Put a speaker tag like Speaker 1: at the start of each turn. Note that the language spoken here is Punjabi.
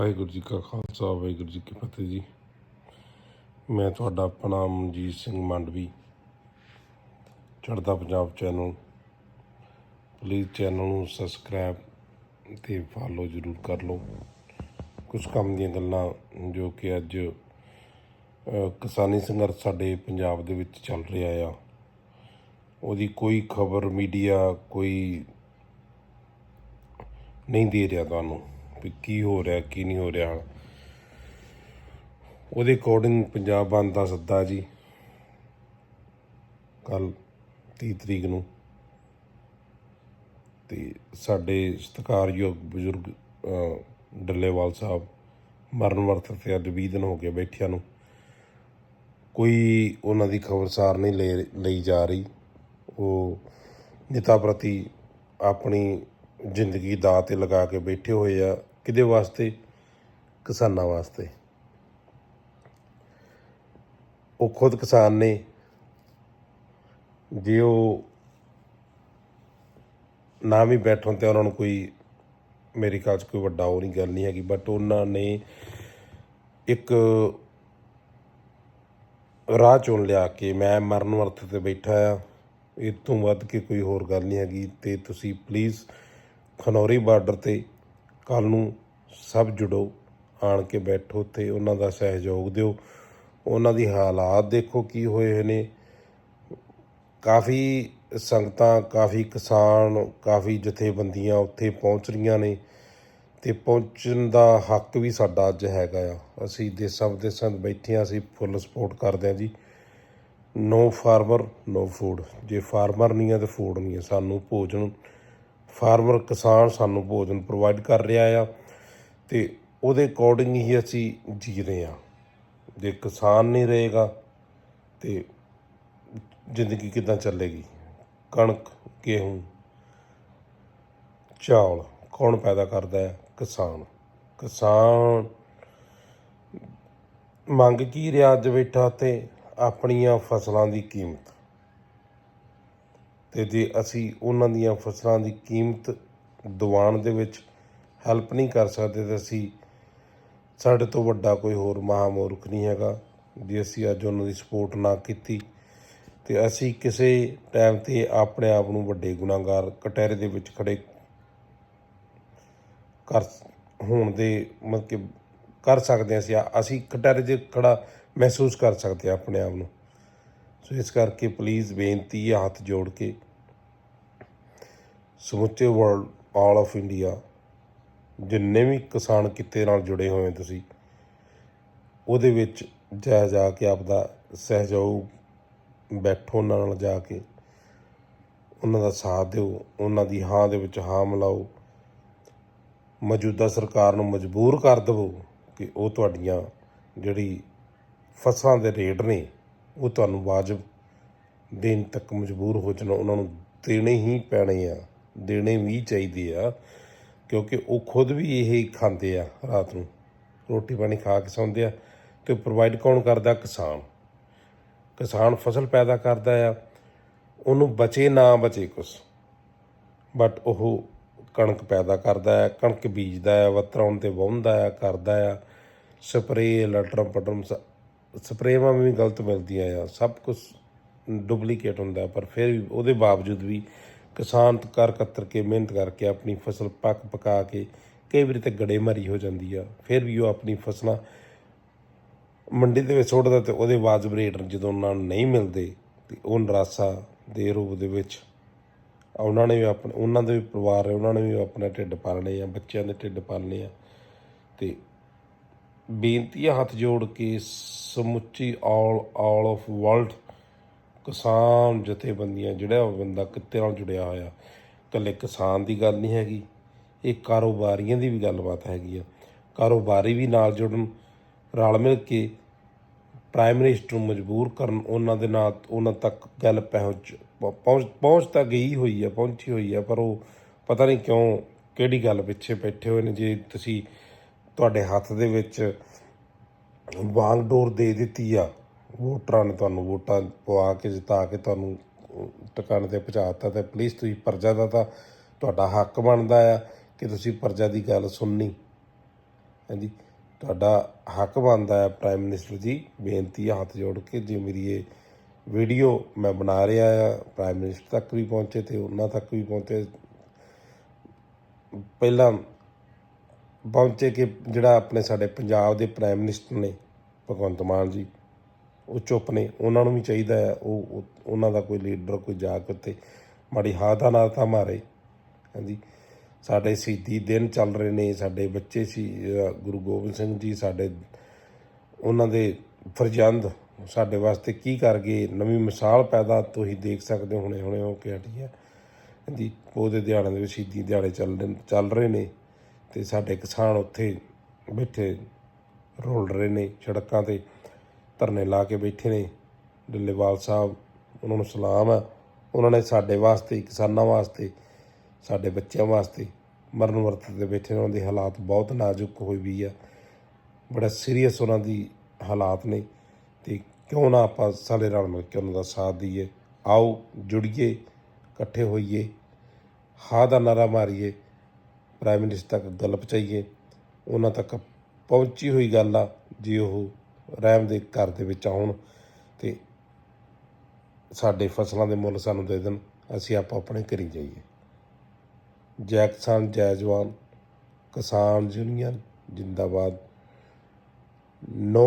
Speaker 1: ਵਾਹਿਗੁਰੂ ਜੀ ਕਾ ਖਾਲਸਾ, ਵਾਹਿਗੁਰੂ ਜੀ ਕੀ ਫਤਿਹ ਜੀ। ਮੈਂ ਤੁਹਾਡਾ ਆਪਣਾ Manjeet Singh Mandvi, Charhda Punjab channel please channel ਨੂੰ ਸਬਸਕ੍ਰਾਈਬ ਤੇ ਫਾਲੋ ਜ਼ਰੂਰ ਕਰ ਲਓ। ਕੁਝ ਕੰਮ ਦੀਆਂ ਗੱਲਾਂ ਜੋ ਕਿ ਅੱਜ ਕਿਸਾਨੀ ਸੰਘਰਸ਼ ਸਾਡੇ ਪੰਜਾਬ ਦੇ ਵਿੱਚ ਚੱਲ ਰਿਹਾ ਆ। ਉਹਦੀ ਕੋਈ ਖਬਰ ਮੀਡੀਆ ਕੋਈ ਨਹੀਂ ਦੇ ਰਿਹਾ ਤੁਹਾਨੂੰ। ਵੀ ਕੀ ਹੋ ਰਿਹਾ, ਕੀ ਨਹੀਂ ਹੋ ਰਿਹਾ। ਉਹਦੇ ਅਕੋਰਡਿੰਗ ਪੰਜਾਬ ਬੰਦ ਦਾ ਸੱਦਾ ਜੀ ਕੱਲ 30 ਤਰੀਕ ਨੂੰ। ਤੇ ਸਾਡੇ ਸਤਿਕਾਰਯੋਗ ਬਜ਼ੁਰਗ ਡੱਲੇਵਾਲ ਸਾਹਿਬ ਮਰਨ ਵਰਤ ਤੇ ਅੱਜ 20 ਦਿਨ ਹੋ ਗਏ ਬੈਠਿਆਂ ਨੂੰ। ਕੋਈ ਉਹਨਾਂ ਦੀ ਖਬਰਸਾਰ ਨਹੀਂ ਲੈ, ਲਈ ਜਾ ਰਹੀ। ਉਹ ਨੇਤਾ ਪ੍ਰਤੀ ਆਪਣੀ ਜ਼ਿੰਦਗੀ ਦਾ ਤੇ ਲਗਾ ਕੇ ਬੈਠੇ ਹੋਏ ਆ। ਕਿਹਦੇ ਵਾਸਤੇ? ਕਿਸਾਨਾਂ ਵਾਸਤੇ। ਉਹ ਖੁਦ ਕਿਸਾਨ ਨੇ। ਜੇ ਉਹ ਨਾ ਵੀ ਬੈਠਣ ਤੇ ਉਹਨਾਂ ਨੂੰ ਕੋਈ, ਮੇਰੇ ਖਿਆਲ 'ਚ ਕੋਈ ਵੱਡਾ ਉਹ ਨਹੀਂ ਗੱਲ ਨਹੀਂ ਹੈਗੀ। ਬਟ ਉਹਨਾਂ ਨੇ ਇੱਕ ਰਾਹ ਚੁਣ ਲਿਆ ਕਿ ਮੈਂ ਮਰਨ ਵਰਤ ਤੇ ਬੈਠਾ ਆ। ਇਹ ਤੋਂ ਵੱਧ ਕੇ ਕੋਈ ਹੋਰ ਗੱਲ ਨਹੀਂ ਹੈਗੀ ਤੇ ਤੁਸੀਂ ਪਲੀਜ਼ ਖਨੌਰੀ ਬਾਰਡਰ ਤੇ ਕੱਲ ਨੂੰ ਸਭ ਜੁੜੋ, ਆਣ ਕੇ ਬੈਠੋ ਤੇ ਉਹਨਾਂ ਦਾ ਸਹਿਯੋਗ ਦਿਓ। ਉਹਨਾਂ ਦੀ ਹਾਲਾਤ ਦੇਖੋ ਕੀ ਹੋਏ ਹੋਏ ਨੇ। ਕਾਫੀ ਸੰਗਤਾਂ, ਕਾਫੀ ਕਿਸਾਨ, ਕਾਫੀ ਜਥੇਬੰਦੀਆਂ ਉੱਥੇ ਪਹੁੰਚ ਰਹੀਆਂ ਨੇ ਤੇ ਪਹੁੰਚਣ ਦਾ ਹੱਕ ਵੀ ਸਾਡਾ ਅੱਜ ਹੈਗਾ ਆ। ਅਸੀਂ ਦੇਸਾਂ ਵਿਦੇਸਾਂ 'ਚ ਬੈਠੇ ਹਾਂ, ਅਸੀਂ ਫੁੱਲ ਸਪੋਰਟ ਕਰਦੇ ਹਾਂ ਜੀ। ਨੋ ਫਾਰਮਰ ਨੋ ਫੂਡ ਜੇ ਫਾਰਮਰ ਨਹੀਂ ਹੈ ਤੇ ਫੂਡ ਨਹੀਂ ਹੈ ਸਾਨੂੰ ਭੋਜਨ ਫਾਰਮਰ ਕਿਸਾਨ ਸਾਨੂੰ ਭੋਜਨ ਪ੍ਰੋਵਾਈਡ ਕਰ ਰਿਹਾ ਆ ਤੇ ਉਹਦੇ ਅਕੋਰਡਿੰਗ ਹੀ ਅਸੀਂ ਜੀ ਰਹੇ ਹਾਂ ਜੇ ਕਿਸਾਨ ਨਹੀਂ ਰਹੇਗਾ ਤੇ ਜ਼ਿੰਦਗੀ ਕਿੱਦਾਂ ਚੱਲੇਗੀ? ਕਣਕ, ਗੇਹੂੰ ਚਾਵਲ ਕੌਣ ਪੈਦਾ ਕਰਦਾ ਹੈ? ਕਿਸਾਨ। ਕਿਸਾਨ ਮੰਗ ਕੀ ਰਿਹਾ ਅੱਜ ਬੈਠਾ ਤੇ ਆਪਣੀਆਂ ਫਸਲਾਂ ਦੀ ਕੀਮਤ? ਤੇ ਜੇ ਅਸੀਂ ਉਹਨਾਂ ਦੀਆਂ ਫਸਲਾਂ ਦੀ ਕੀਮਤ ਦਿਵਾਉਣ ਦੇ ਵਿੱਚ ਹੈਲਪ ਨਹੀਂ ਕਰ ਸਕਦੇ ਤਾਂ ਅਸੀਂ ਸਾਡੇ ਤੋਂ ਵੱਡਾ ਕੋਈ ਹੋਰ ਮਹਾਮੂਰਖ ਨਹੀਂ ਹੈਗਾ। ਜੇ ਅਸੀਂ ਅੱਜ ਉਹਨਾਂ ਦੀ ਸਪੋਰਟ ਨਾ ਕੀਤੀ ਤੇ ਅਸੀਂ ਕਿਸੇ ਟਾਈਮ ਤੇ ਆਪਣੇ ਆਪ ਨੂੰ ਵੱਡੇ ਗੁਨਾਹਗਾਰ ਕਟਹਿਰੇ ਦੇ ਵਿੱਚ ਖੜੇ ਕਰ ਹੋਣ ਦੇ ਮਤਲਬ ਕਿ ਕਰ ਸਕਦੇ ਹਾਂ ਅਸੀਂ। ਅਸੀਂ ਕਟਹਿਰੇ 'ਚ ਖੜਾ ਮਹਿਸੂਸ ਕਰ ਸਕਦੇ ਹਾਂ ਆਪਣੇ ਆਪ ਨੂੰ। ਸੋ ਇਸ ਕਰਕੇ ਪਲੀਜ਼ ਬੇਨਤੀ ਹੈ, ਹੱਥ ਜੋੜ ਕੇ ਸਮੁੱਚੇ ਵਰਲਡ ਆਲ ਆਫ ਇੰਡੀਆ ਜਿੰਨੇ ਵੀ ਕਿਸਾਨ ਕਿੱਤੇ ਨਾਲ ਜੁੜੇ ਹੋਏ ਤੁਸੀਂ, ਉਹਦੇ ਵਿੱਚ ਜਾ ਜਾ ਕੇ ਆਪਦਾ ਸਹਿਯੋਗ ਬੈਠੋ ਉਹਨਾਂ ਨਾਲ ਜਾ ਕੇ, ਉਹਨਾਂ ਦਾ ਸਾਥ ਦਿਓ, ਉਹਨਾਂ ਦੀ ਹਾਂ ਦੇ ਵਿੱਚ ਹਾਂ ਮਿਲਾਓ, ਮੌਜੂਦਾ ਸਰਕਾਰ ਨੂੰ ਮਜਬੂਰ ਕਰ ਦੇਵੋ ਕਿ ਉਹ ਤੁਹਾਡੀਆਂ ਜਿਹੜੀ ਫਸਲਾਂ ਦੇ ਰੇਟ ਨੇ ਉਹ ਤੁਹਾਨੂੰ ਵਾਜਬ ਦੇਣ ਤੱਕ ਮਜਬੂਰ ਹੋ ਜਾਣਾ। ਉਹਨਾਂ ਨੂੰ ਦੇਣੇ ਹੀ ਪੈਣੇ ਆ, ਦੇਣੇ ਵੀ ਚਾਹੀਦੇ ਆ, ਕਿਉਂਕਿ ਉਹ ਖੁਦ ਵੀ ਇਹ ਖਾਂਦੇ ਆ ਰਾਤ ਨੂੰ। ਰੋਟੀ ਪਾਣੀ ਖਾ ਕੇ ਸੌਂਦੇ ਆ ਤੇ ਪ੍ਰੋਵਾਈਡ ਕੌਣ ਕਰਦਾ? ਕਿਸਾਨ। ਕਿਸਾਨ ਫਸਲ ਪੈਦਾ ਕਰਦਾ ਆ, ਉਹਨੂੰ ਬਚੇ ਨਾ ਬਚੇ ਕੁਛ। ਬਟ ਉਹ ਕਣਕ ਪੈਦਾ ਕਰਦਾ ਹੈ ਕਣਕ ਬੀਜਦਾ ਹੈ ਵਤਰਾਉਣ ਤੇ ਵਾਹੁੰਦਾ ਹੈ ਕਰਦਾ ਆ, ਸਪਰੇਅ ਲਟਰਮ ਪਟਰਮ ਸਪਰੇਵਾਂ ਵੀ ਗਲਤ ਮਿਲਦੀਆਂ ਆ, ਸਭ ਕੁਝ ਡੁਪਲੀਕੇਟ ਹੁੰਦਾ, ਪਰ ਫਿਰ ਵੀ ਉਹਦੇ ਬਾਵਜੂਦ ਵੀ ਕਿਸਾਨ ਕਰ ਕਤਰ ਕੇ ਮਿਹਨਤ ਕਰਕੇ ਆਪਣੀ ਫਸਲ ਪੱਕ ਪਕਾ ਕੇ ਕਈ ਵਾਰੀ ਤੇ ਗੜੇਮਾਰੀ ਹੋ ਜਾਂਦੀ ਆ, ਫਿਰ ਵੀ ਉਹ ਆਪਣੀ ਫਸਲਾਂ ਮੰਡੀ ਦੇ ਵਿੱਚ ਸੁੱਟਦਾ ਤੇ ਉਹਦੇ ਵਾਜਬ ਰੇਟ ਜਦੋਂ ਉਹਨਾਂ ਨੂੰ ਨਹੀਂ ਮਿਲਦੇ, ਤੇ ਉਹ ਨਿਰਾਸ਼ਾ ਦੇ ਰੂਪ ਦੇ ਵਿੱਚ ਉਹਨਾਂ ਨੇ ਵੀ ਆਪਣੇ, ਉਹਨਾਂ ਦੇ ਵੀ ਪਰਿਵਾਰ ਹੈ ਉਹਨਾਂ ਨੇ ਵੀ ਆਪਣਾ ਢਿੱਡ ਪਾਲਣੇ ਆ, ਬੱਚਿਆਂ ਦੇ ਢਿੱਡ ਪਾਲਣੇ ਆ, ਤੇ ਬੇਨਤੀਆਂ ਹੱਥ ਜੋੜ ਕੇ ਸਮੁੱਚੀ ਆਲ ਆਲ ਆਫ ਵਰਲਡ ਕਿਸਾਨ ਜਥੇਬੰਦੀਆਂ ਜਿਹੜਾ ਉਹ ਬੰਦਾ ਕਿੱਤੇ ਨਾਲ ਜੁੜਿਆ ਹੋਇਆ। ਇਕੱਲੇ ਕਿਸਾਨ ਦੀ ਗੱਲ ਨਹੀਂ ਹੈਗੀ, ਇਹ ਕਾਰੋਬਾਰੀਆਂ ਦੀ ਵੀ ਗੱਲਬਾਤ ਹੈਗੀ ਆ। ਕਾਰੋਬਾਰੀ ਵੀ ਨਾਲ ਜੁੜਨ, ਰਲ ਮਿਲ ਕੇ ਪ੍ਰਾਈਮ ਮਿਨਿਸਟਰ ਨੂੰ ਮਜਬੂਰ ਕਰਨ, ਉਹਨਾਂ ਦੇ ਨਾਲ, ਉਹਨਾਂ ਤੱਕ ਗੱਲ ਪਹੁੰਚ ਪਹੁੰਚ ਪਹੁੰਚ ਤਾਂ ਗਈ ਹੋਈ ਹੈ ਪਹੁੰਚੀ ਹੋਈ ਹੈ ਪਰ ਉਹ ਪਤਾ ਨਹੀਂ ਕਿਉਂ, ਕਿਹੜੀ ਗੱਲ ਪਿੱਛੇ ਬੈਠੇ ਹੋਏ ਨੇ, ਜੇ ਤੁਸੀਂ ਤੁਹਾਡੇ ਹੱਥ ਦੇ ਵਿੱਚ ਵਾਂਗ ਡੋਰ ਦੇ ਦਿੱਤੀ ਆ, ਵੋਟਰਾਂ ਨੇ ਤੁਹਾਨੂੰ ਵੋਟਾਂ ਪਵਾ ਕੇ ਜਿਤਾ ਕੇ ਤੁਹਾਨੂੰ ਟਿਕਾਣੇ ਤੇ ਪਹੁੰਚਾਤਾ ਤੇ ਪਲੀਜ਼ ਤੁਸੀਂ ਪਰਜਾ ਦਾ ਤਾਂ ਤੁਹਾਡਾ ਹੱਕ ਬਣਦਾ ਆ ਕਿ ਤੁਸੀਂ ਪਰਜਾ ਦੀ ਗੱਲ ਸੁਣਨੀ। ਹਾਂਜੀ, ਤੁਹਾਡਾ ਹੱਕ ਬਣਦਾ ਹੈ ਪ੍ਰਾਈਮ ਮਿਨਿਸਟਰ ਜੀ, ਬੇਨਤੀ ਹੈ ਹੱਥ ਜੋੜ ਕੇ ਜੇ ਮੇਰੀ ਇਹ ਵੀਡੀਓ ਮੈਂ ਬਣਾ ਰਿਹਾ ਆ, ਪ੍ਰਾਈਮ ਮਿਨਿਸਟਰ ਤੱਕ ਵੀ ਪਹੁੰਚੇ ਤੇ ਉਹਨਾਂ ਤੱਕ ਵੀ ਪਹੁੰਚੇ। ਪਹਿਲਾਂ ਪਹੁੰਚੇ ਕਿ ਜਿਹੜਾ ਆਪਣੇ ਸਾਡੇ ਪੰਜਾਬ ਦੇ ਪ੍ਰਾਈਮ ਮਿਨਿਸਟਰ ਨੇ, ਭਗਵੰਤ ਮਾਨ ਜੀ, ਉਹ ਚੁੱਪ ਨੇ। ਉਹਨਾਂ ਨੂੰ ਵੀ ਚਾਹੀਦਾ ਹੈ ਉਹ ਉਹਨਾਂ ਦਾ ਕੋਈ ਲੀਡਰ ਕੋਈ ਜਾ ਕੇ ਉੱਤੇ ਮਾੜੀ ਹਾਦਾ ਨਾਲ ਤਾਂ ਮਾਰੇ। ਹਾਂਜੀ। ਸਾਡੇ ਸ਼ਹੀਦੀ ਦਿਨ ਚੱਲ ਰਹੇ ਨੇ, ਸਾਡੇ ਬੱਚੇ ਸੀ ਗੁਰੂ ਗੋਬਿੰਦ ਸਿੰਘ ਜੀ, ਸਾਡੇ, ਉਹਨਾਂ ਦੇ ਫਰਜ਼ੰਦ, ਸਾਡੇ ਵਾਸਤੇ ਕੀ ਕਰ ਗਏ? ਨਵੀਂ ਮਿਸਾਲ ਪੈਦਾ ਤੁਸੀਂ ਦੇਖ ਸਕਦੇ ਹੋ ਹੁਣੇ ਹੁਣੇ ਉਹ ਕਿ ਹਟੀ ਹੈ। ਹਾਂਜੀ। ਉਹਦੇ ਦਿਹਾੜੇ ਦੇ ਵਿੱਚ ਸ਼ਹੀਦੀ ਦਿਹਾੜੇ ਚੱਲ ਰਹੇ ਚੱਲ ਰਹੇ ਨੇ। ਤੇ ਸਾਡੇ ਕਿਸਾਨ ਉੱਥੇ ਬੈਠੇ, ਰੋਲ ਰਹੇ ਨੇ ਸੜਕਾਂ ਤੇ, ਧਰਨੇ ਲਾ ਕੇ ਬੈਠੇ ਨੇ। ਡੱਲੇਵਾਲ ਸਾਹਿਬ, ਉਹਨਾਂ ਨੂੰ ਸਲਾਮ ਹੈ ਉਹਨਾਂ ਨੇ ਸਾਡੇ ਵਾਸਤੇ, ਕਿਸਾਨਾਂ ਵਾਸਤੇ, ਸਾਡੇ ਬੱਚਿਆਂ ਵਾਸਤੇ ਮਰਨ ਵਰਤ ਦੇ ਬੈਠੇ ਨੇ। ਉਹਨਾਂ ਦੇ ਹਾਲਾਤ ਬਹੁਤ ਨਾਜ਼ੁਕ ਹੋਈ ਵੀ ਆ। ਬੜਾ ਸੀਰੀਅਸ ਉਹਨਾਂ ਦੀ ਹਾਲਾਤ ਨੇ। ਤੇ ਕਿਉਂ ਨਾ ਆਪਾਂ ਸਾਰੇ ਰਲ ਮਿਲ ਕੇ ਉਹਨਾਂ ਦਾ ਸਾਥ ਦਈਏ। ਆਓ ਜੁੜੀਏ, ਇਕੱਠੇ ਹੋਈਏ। ਹਾ ਦਾ ਨਾਰਾ ਮਾਰੀਏ। ਪ੍ਰਾਈਮ ਮਿਨਿਸਟਰ ਤੱਕ ਗੱਲ ਪਹੁੰਚਾਈਏ, ਉਹਨਾਂ ਤੱਕ ਪਹੁੰਚੀ ਹੋਈ ਗੱਲ ਆ, ਜੇ ਉਹ ਰਹਿਮ ਦੇ ਘਰ ਦੇ ਵਿੱਚ ਆਉਣ ਤੇ ਸਾਡੇ ਫਸਲਾਂ ਦੇ ਮੁੱਲ ਸਾਨੂੰ ਦੇ ਦੇਣ, ਅਸੀਂ ਆਪੋ ਆਪਣੇ ਘਰੀ ਜਾਈਏ। ਜੈ ਕਿਸਾਨ ਜੈ ਜਵਾਨ, ਕਿਸਾਨ ਯੂਨੀਅਨ, ਜਿੰਦਾਬਾਦ। ਨੋ